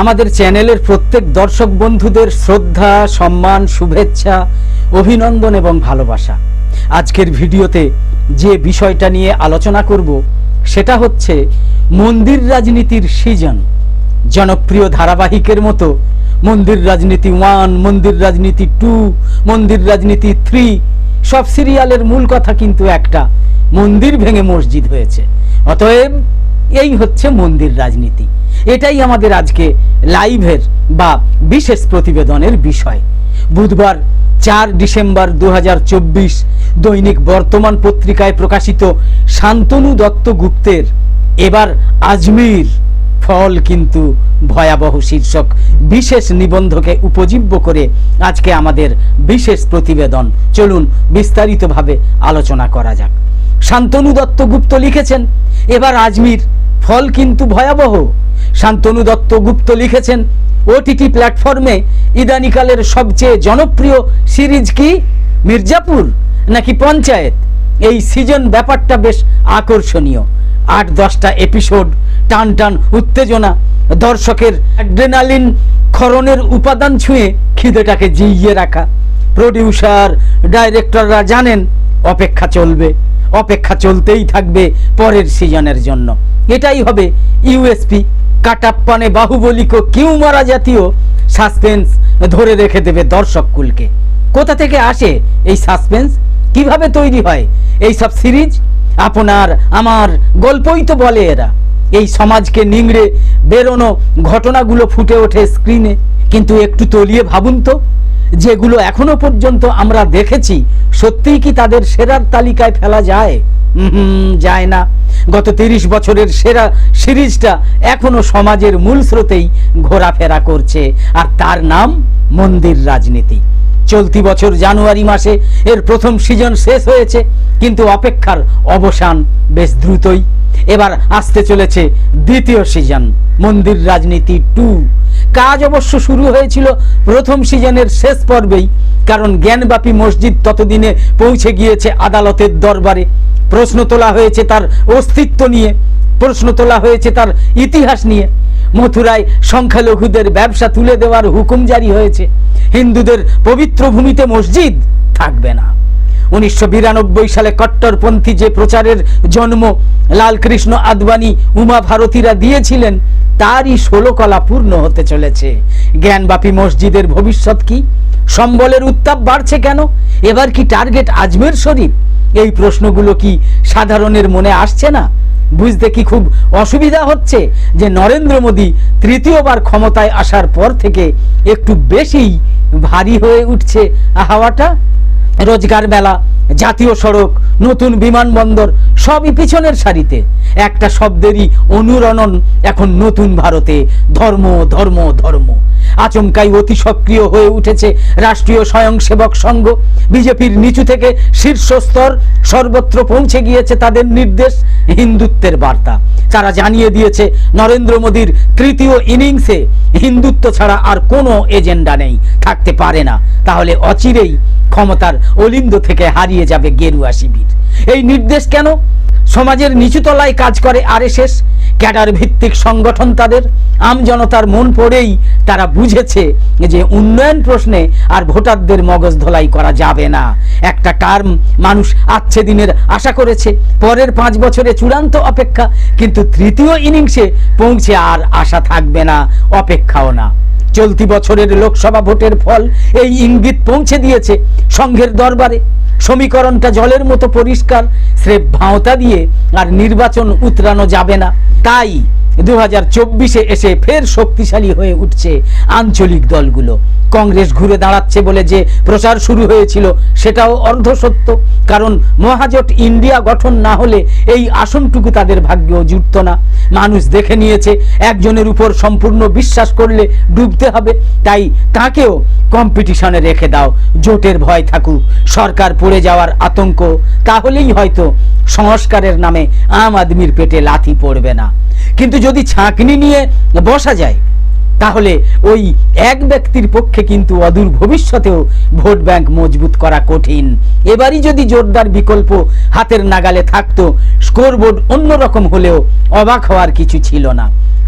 আমাদের চ্যানেলের প্রত্যেক দর্শক বন্ধুদের শ্রদ্ধা, সম্মান, শুভেচ্ছা, অভিনন্দন এবং ভালোবাসা। আজকের ভিডিওতে যে বিষয়টা নিয়ে আলোচনা করব, সেটা হচ্ছে মন্দির রাজনীতির সিজন। জনপ্রিয় ধারাবাহিকের মতো মন্দির রাজনীতি ওয়ান, মন্দির রাজনীতি টু, মন্দির রাজনীতি থ্রি, সব সিরিয়ালের মূল কথা কিন্তু একটা, মন্দির ভেঙে মসজিদ হয়েছে। অতএব এই হচ্ছে মন্দির রাজনীতি। এটাই আমাদের আজকে লাইভের বা বিশেষ প্রতিবেদনের বিষয়। বুধবার চার ডিসেম্বর দু হাজার চব্বিশ দৈনিক বর্তমান পত্রিকায় প্রকাশিত শান্তনু দত্ত গুপ্তের এবার আজমির ফল কিন্তু ভয়াবহ শীর্ষক। বিশেষ নিবন্ধকে উপজীব্য করে আজকে আমাদের বিশেষ প্রতিবেদন। চলুন বিস্তারিতভাবে আলোচনা করা যাক। শান্তনু দত্ত গুপ্ত লিখেছেন। এবার আজমির, ফল কিন্তু ভয়াবহ। শান্তনু দত্ত গুপ্ত লিখেছেন, ওটিটি প্ল্যাটফর্মে ইদানিকালের সবচেয়ে জনপ্রিয় সিরিজ কি? মির্জাপুর নাকি পঞ্চায়েত? এই সিজন ব্যাপারটা বেশ আকর্ষণীয়। আট দশটা এপিসোড, টান টান উত্তেজনা, দর্শকের অ্যাড্রেনালিন ক্ষরণের উপাদান ছুঁয়ে খিদেটাকে জিইয়ে রাখা। প্রডিউসার, ডাইরেক্টররা জানেন, অপেক্ষা চলবে। অপেক্ষা চলতেই থাকবে পরের সিজনের জন্য। এটাই হবে ইউএসপি। কাটাপ্পানে বাহুবলিক কিউ মারা জাতীয় সাসপেন্স ধরে রেখে দেবে দর্শক কুলকে। কোথা থেকে আসে এই সাসপেন্স? কীভাবে তৈরি হয় এই সব সিরিজ? আপনার, আমার গল্পই তো বলে এরা। এই সমাজকে নিংড়ে বেরোনো ঘটনাগুলো ফুটে ওঠে স্ক্রিনে। কিন্তু একটু তলিয়ে ভাবুন তো। যেগুলো এখনও পর্যন্ত আমরা দেখেছি, সত্যিই কি তাদের সেরার তালিকায় ফেলা যায়? যায় না। গত তিরিশ বছরের সেরা সিরিজটা এখনও সমাজের মূল স্রোতেই ঘোরাফেরা করছে, আর তার নাম মন্দির রাজনীতি। চলতি বছর জানুয়ারি মাসে এর প্রথম সিজন শেষ হয়েছে, কিন্তু অপেক্ষার অবসান বেশ দ্রুতই। এবার আসতে চলেছে দ্বিতীয় সিজন, মন্দির রাজনীতি টু কাজ অবশ্য শুরু হয়েছিল প্রথম সিজনের শেষ পর্বেই, কারণ জ্ঞানব্যাপী মসজিদ ততদিনে পৌঁছে গিয়েছে আদালতের দরবারে। প্রশ্ন তোলা হয়েছে তার অস্তিত্ব নিয়ে। প্রশ্ন তোলা হয়েছে তার ইতিহাস নিয়ে। মথুরায় সংখ্যালঘুদের ব্যবসা তুলে দেওয়ার হুকুম জারি হয়েছে। হিন্দুদের পবিত্র ভূমিতে মসজিদ থাকবে না। উনিশশো বিরানব্বই সালে কট্টরপন্থী যে প্রচারের জন্ম লালকৃষ্ণ আদবানি উমা ভারতীরা দিয়েছিলেন, তারই ষোলো কলা পূর্ণ হতে চলেছে। জ্ঞানবাপী মসজিদের ভবিষ্যৎ কি? সম্বলের উত্তাপ বাড়ছে কেন? এবার কি টার্গেট আজমের শরীফ? এই প্রশ্নগুলো কি সাধারণের মনে আসছে না? বুঝতে কি খুব অসুবিধা হচ্ছে যে নরেন্দ্র মোদী তৃতীয়বার ক্ষমতায় আসার পর থেকে একটু বেশি ভারী হয়ে উঠছে হাওয়াটা রোজগার মেলা, জাতীয় সড়ক, নতুন বিমানবন্দর সবই পিছনের সারিতে। একটা শব্দেরই অনুরণন এখন নতুন ভারতে। ধর্ম ধর্ম ধর্ম। আচমকাই অতি সক্রিয় হয়ে উঠেছে রাষ্ট্রীয় স্বয়ংসেবক সংঘ। বিজেপির নিচু থেকে শীর্ষস্তর সর্বত্র পৌঁছে গিয়েছে তাদের নির্দেশ। হিন্দুত্বের বার্তা। তারা জানিয়ে দিয়েছে, নরেন্দ্র মোদীর তৃতীয় ইনিংসে হিন্দুত্ব ছাড়া আর কোনো এজেন্ডা নেই। থাকতে পারে না। তাহলে অচিরেই ক্ষমতার অলিন্দ থেকে হারিয়ে যাবে গেরুয়া শিবির। এই নির্দেশ কেন? সমাজের নিচুতলায় কাজ করে আরএসএস ক্যাডার ভিত্তিক সংগঠন তাদের। আমজনতার মন পড়েই তারা বুঝেছে যে উন্নয়ন প্রশ্নে আর ভোটারদের মগজ ধোলাই করা যাবে না। একটা টার্ম মানুষ আচ্ছে দিনের আশা করেছে, পরের পাঁচ বছরে চূড়ান্ত অপেক্ষা, কিন্তু তৃতীয় ইনিংসে পৌঁছে আর আশা থাকবে না, অপেক্ষাও না। চলতি বছরের লোকসভা ভোটের ফল এই ইঙ্গিত পৌঁছে দিয়েছে সংঘের দরবারে। সমীকরণটা জলের মতো পরিষ্কার স্রেফ ভাঁওতা দিয়ে আর নির্বাচন উতরানো যাবে না। তাই দু চব্বিশে এসে ফের শক্তিশালী হয়ে উঠছে আঞ্চলিক দলগুলো। কংগ্রেস ঘুরে দাঁড়াচ্ছে বলে যে প্রচার শুরু হয়েছিল, সেটাও অর্ধসত্য। কারণ মহাজোট ইন্ডিয়া গঠন না হলে এই আসনটুকু তাদের ভাগ্যেও জুটত না। মানুষ দেখে নিয়েছে, একজনের উপর সম্পূর্ণ বিশ্বাস করলে ডুবতে হবে। তাই তাকেও কম্পিটিশনে রেখে দাও, জোটের ভয় থাকুক। সরকার পড়ে যাওয়ার আতঙ্ক, তাহলেই হয়তো সংস্কারের নামে আম আদমির পেটে লাথি পড়বে না। কিন্তু যদি ছাঁকনি নিয়ে বসা যায়, তাহলে ওই এক ব্যক্তির পক্ষে কিন্তু অদূর ভবিষ্যতেও ভোট ব্যাংক মজবুত করা কঠিন। এবারই যদি জোরদার বিকল্প হাতের নাগালে থাকতো, স্কোরবোর্ড অন্যরকম হলেও অবাক হওয়ার কিছু ছিল না।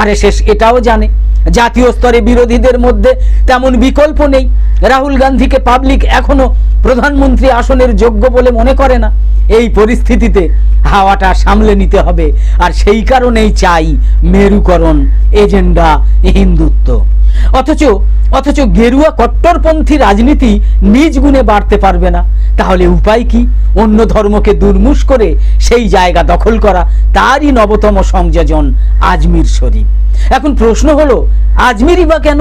আর এটাও জানে। জাতীয় স্তরে বিরোধীদের মধ্যে তেমন বিকল্প নেই। রাহুল গান্ধীকে পাবলিক এখনও প্রধানমন্ত্রী আসনের যোগ্য বলে মনে করে না। এই পরিস্থিতিতে হাওয়াটা সামলে নিতে হবে। আর সেই কারণেই চাই মেরুকরণ, এজেন্ডা, হিন্দুত্ব। অথচ অথচ গেরুয়া কট্টরপন্থী রাজনীতি নিজ গুণে বাড়তে পারবে না। তাহলে উপায় কি? অন্য ধর্মকে দুর্মুষ করে সেই জায়গা দখল করা, তারই নবতম সংযোজন আজমির শরীফ। এখন প্রশ্ন হলো, আজমিরই বা কেন?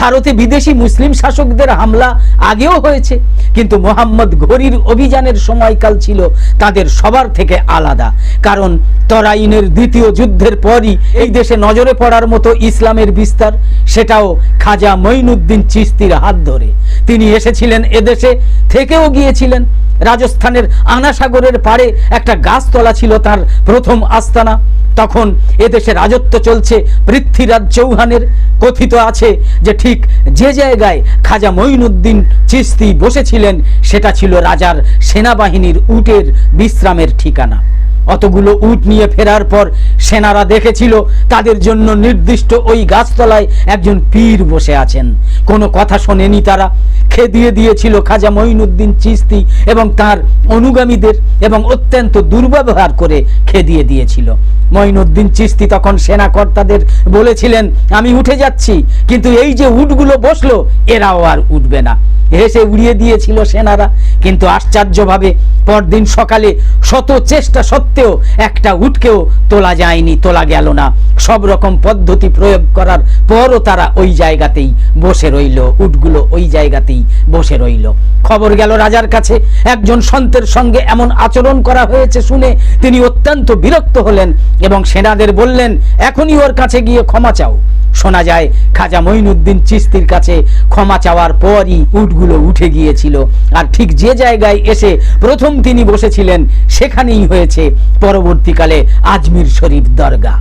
ভারতে বিদেশি মুসলিম শাসকদের হামলা আগেও হয়েছে, কিন্তু মোহাম্মদ ঘড়ির অভিযানের সময়কাল ছিল তাদের সবার থেকে আলাদা। কারণ তরাইনের দ্বিতীয় যুদ্ধের পরই এই দেশে নজরে পড়ার মতো ইসলামের বিস্তার, সেটাও খাজা মঈনুদ্দিন চিস্তির হাত ধরে। তিনি এসেছিলেন এদেশে, থেকেও গিয়েছিলেন। রাজস্থানের আনাসাগরের পাড়ে একটা গাছতলা ছিল তার প্রথম আস্তানা। তখন এদেশে রাজত্ব চলছে, পৃথ্বীরাজ চৌহানের কথিত আছে যে ঠিক যে জায়গায় খাজা মঈনুদ্দিন চিস্তি বসেছিলেন, সেটা ছিল রাজার সেনাবাহিনীর উটের বিশ্রামের ঠিকানা। অতগুলো উট নিয়ে ফেরার পর সেনারা দেখেছিল তাদের জন্য নির্দিষ্ট ওই গাছতলায় একজন পীর বসে আছেন। কোনো কথা শোনেনি তারা। খেদিয়ে দিয়েছিল খাজা মঈনুদ্দিন চিস্তি এবং তার অনুগামীদের এবং অত্যন্ত দুর্ব্যবহার করে খেদিয়ে দিয়েছিল। মঈনুদ্দিন চিস্তি তখন সেনাকর্তাদের বলেছিলেন, আমি উঠে যাচ্ছি, কিন্তু এই যে উটগুলো বসল, এরাও আর উঠবে না। হেসে উড়িয়ে দিয়েছিল সেনারা। কিন্তু আশ্চর্যভাবে পরদিন সকালে শত চেষ্টা সত্ত্বেও একটা উটকেও তোলা যায়নি, তোলা গেল না। সব রকম পদ্ধতি প্রয়োগ করার পরও তারা ওই জায়গাতেই বসে রইল, উটগুলো ওই জায়গাতেই বসে রইল। খবর গেল রাজার কাছে, একজন সন্তের সঙ্গে এমন আচরণ করা হয়েছে শুনে তিনি অত্যন্ত বিরক্ত হলেন এবং সেনাদের বললেন, এখনই ওর কাছে গিয়ে ক্ষমা চাও। শোনা যায়, খাজা মঈনুদ্দিন চিস্তির কাছে ক্ষমা চাওয়ার পরই উটগুলো উঠে গিয়েছিল। আর ঠিক যে জায়গায় এসে প্রথম তিনি বসেছিলেন, সেখানেই হয়েছে পরবর্তীকালে আজমির শরীফ দরগা।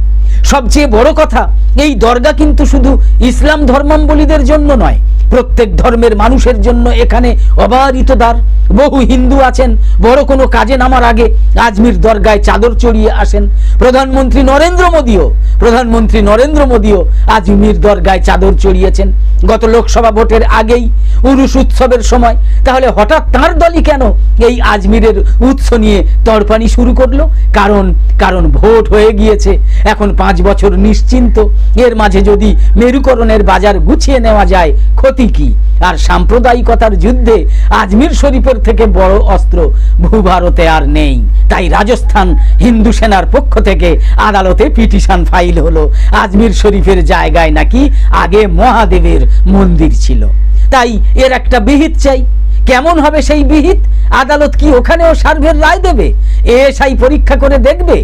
সবচেয়ে বড় কথা, এই দরগা কিন্তু শুধু ইসলাম ধর্মাম্বলীদের জন্য নয় প্রত্যেক ধর্মের মানুষের জন্য এখানে অবারিত দ্বার। বহু হিন্দু আছেন, বড় কোনো কাজে নামার আগে আজমির দরগায় চাদর চড়িয়ে আসেন। প্রধানমন্ত্রী নরেন্দ্র মোদীও, প্রধানমন্ত্রী নরেন্দ্র মোদীও আজমির দরগায় চাদর চড়িয়েছেন। গত লোকসভা ভোটের আগেই উরুস উৎসবের সময়, তাহলে হঠাৎ তার দলই কেন এই আজমিরের উৎস নিয়ে তড়পানি শুরু করল? কারণ কারণ ভোট হয়ে গিয়েছে, এখন পাঁচ বছর নিশ্চিন্ত। এর মাঝে যদি মেরুকরণের বাজার গুছিয়ে নেওয়া যায়, ক্ষতি কি? আর সাম্প্রদায়িকতার যুদ্ধে আজমির শরীফের থেকে বড় অস্ত্র ভূভারতে আর নেই। তাই রাজস্থান হিন্দু সেনার পক্ষ থেকে আদালতে পিটিশন ফাইল হলো। আজমির শরীফের জায়গায় নাকি আগে মহাদেবের মন্দির ছিল। তাই এর একটা বিহিত চাই। কেমন হবে সেই বিহিত? আদালত কি ওখানেও সার্ভের রায় দেবে? এএসআই পরীক্ষা করে দেখবে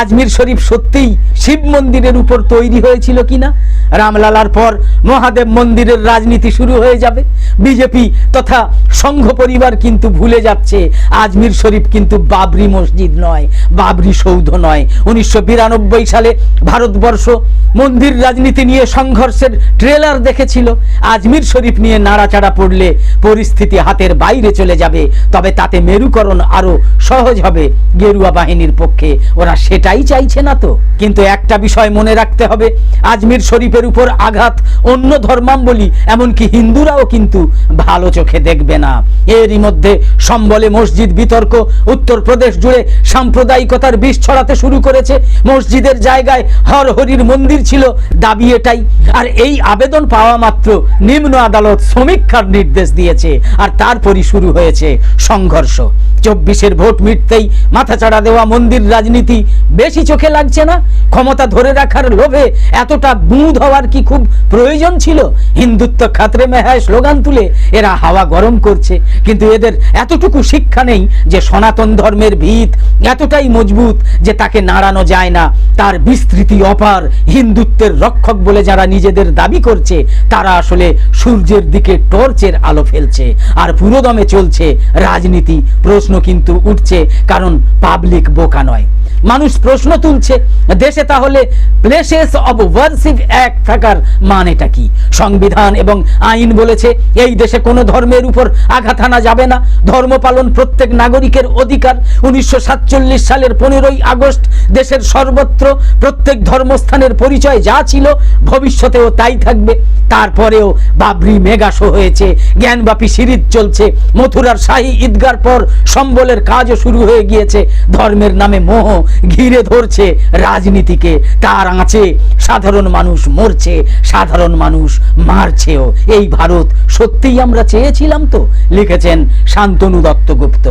আজমির শরীফ সত্যিই শিব মন্দিরের উপর তৈরি হয়েছিল কিনা? রামলালার পর মহাদেব মন্দিরের রাজনীতি শুরু হয়ে যাবে। বিজেপি তথা সংঘ পরিবার কিন্তু ভুলে যাচ্ছে। আজমির শরীফ কিন্তু বাবরি মসজিদ নয়, বাবরি সৌধ নয়। উনিশশো সালে ভারতবর্ষ মন্দির রাজনীতি নিয়ে সংঘর্ষের ট্রেলার দেখেছিল। আজমির শরীফ নিয়ে নাড়াচাড়া পড়লে পরিস্থিতি হাতের বাইরে চলে যাবে, তবে তাতে মেরুকরণ আরও সহজ হবে গেরুয়া বাহিনীর পক্ষে। ওরা সেটাই চাইছে না তো। কিন্তু একটা বিষয় মনে রাখতে হবে, আজমির শরীফের উপর আঘাত অন্য ধর্মাম্বলী এমনকি হিন্দুরাও কিন্তু ভালো চোখে দেখবে না। এরই মধ্যে সম্বলে মসজিদ বিতর্ক, উত্তরপ্রদেশ জুড়ে সাম্প্রদায়িকতার বিষ ছড়াতে শুরু করেছে। মসজিদের জায়গায় হর হরির মন্দির ছিল, দাবি এটাই। আর এই আবেদন পাওয়া মাত্র নিম্ন আদালত সমীক্ষার নির্দেশ দিয়েছে। আর তারপরই শুরু হয়েছে সংঘর্ষ। চব্বিশের ভোট মিটতেই মাথাচাড়া দেওয়া মন্দির রাজনীতি বেশি চোখে লাগছে না? ক্ষমতা ধরে রাখার লোভে এতটা বুঁদ হওয়ার কি খুব প্রয়োজন ছিল? হিন্দুত্ব খাতরে মেহায় স্লোগান তুলে এরা হাওয়া গরম করছে। কিন্তু এদের এতটুকু শিক্ষা নেই যে সনাতন ধর্মের ভিত এতটাই মজবুত যে তাকে নাড়ানো যায় না। তার বিস্তৃতি অপার হিন্দুত্বের রক্ষক বলে যারা নিজেদের দাবি করছে, তারা আসলে সূর্যের দিকে টর্চের আলো ফেলছে। আর পুরোদমে চলছে রাজনীতি। প্রশ্ন কিন্তু উঠছে, কারণ পাবলিক বোকা নয়। মানুষ প্রশ্ন তুলছে, দেশে তাহলে প্লেসেস অব ওয়ার্সিপ এক থাকার মানেটা কি? সংবিধান এবং আইন বলেছে, এই দেশে কোনো ধর্মের উপর আঘাত আনা যাবে না। ধর্ম পালন প্রত্যেক নাগরিকের অধিকার। উনিশশো সাতচল্লিশ সালের পনেরোই আগস্ট দেশের সর্বত্র প্রত্যেক ধর্মস্থানের পরিচয় যা ছিল, ভবিষ্যতেও তাই থাকবে। তারপরেও বাবরি মেগা শো হয়েছে, জ্ঞানব্যাপী সিরিজ চলছে। মথুরার শাহী ঈদগার পর সম্বলের কাজও শুরু হয়ে গিয়েছে। ধর্মের নামে মোহ ঘিরে ধরছে রাজনীতিকে। তার আঁচে সাধারণ মানুষ মরছে, সাধারণ মানুষ মারছেও। এই ভারত সত্যিই আমরা চেয়েছিলাম তো, লিখেছেন শান্তনু দত্তগুপ্ত।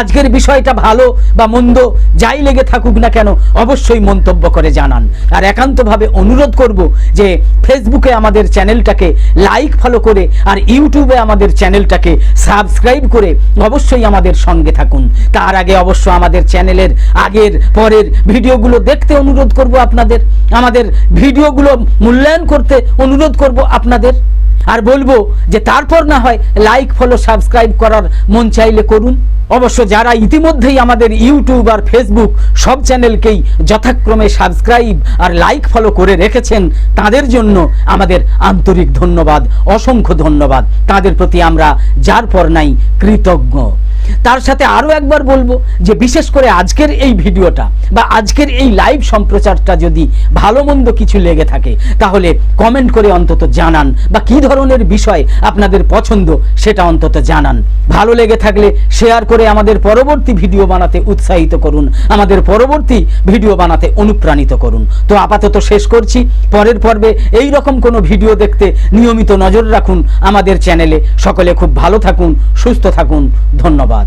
আজকের বিষয়টা ভালো বা মন্দ যাই লেগে থাকুক না কেন, অবশ্যই মন্তব্য করে জানান। আর একান্তভাবে অনুরোধ করব যে ফেসবুকে আমাদের চ্যানেলটাকে লাইক ফলো করে আর ইউটিউবে আমাদের চ্যানেলটাকে সাবস্ক্রাইব করে অবশ্যই আমাদের সঙ্গে থাকুন। তার আগে অবশ্য আমাদের চ্যানেলের আগের, পরের ভিডিওগুলো দেখতে অনুরোধ করব আপনাদের। আমাদের ভিডিওগুলো মূল্যায়ন করতে অনুরোধ করব আপনাদের। আর বলব যে তারপর না হয় লাইক ফলো সাবস্ক্রাইব করার মন চাইলে করুন। অবশ্য যারা ইতিমধ্যেই আমাদের ইউটিউব আর ফেসবুক সব চ্যানেলকেই যথাক্রমে সাবস্ক্রাইব আর লাইক ফলো করে রেখেছেন, তাদের জন্য আমাদের আন্তরিক ধন্যবাদ, অসংখ্য ধন্যবাদ। তাদের প্রতি আমরা যার পর নাই কৃতজ্ঞ। তার সাথে আরও একবার বলব যে বিশেষ করে আজকের এই ভিডিওটা বা আজকের এই লাইভ সম্প্রচারটা যদি ভালো মন্দ কিছু লেগে থাকে, তাহলে কমেন্ট করে অন্তত জানান বা কি ধরনের বিষয় আপনাদের পছন্দ, সেটা অন্তত জানান। ভালো লেগে থাকলে শেয়ার করে আমাদের পরবর্তী ভিডিও বানাতে উৎসাহিত করুন, আমাদের পরবর্তী ভিডিও বানাতে অনুপ্রাণিত করুন। তো আপাতত শেষ করছি। পরের পর্বে এই রকম কোনো ভিডিও দেখতে নিয়মিত নজর রাখুন আমাদের চ্যানেলে সকলে খুব ভালো থাকুন, সুস্থ থাকুন। ধন্যবাদ।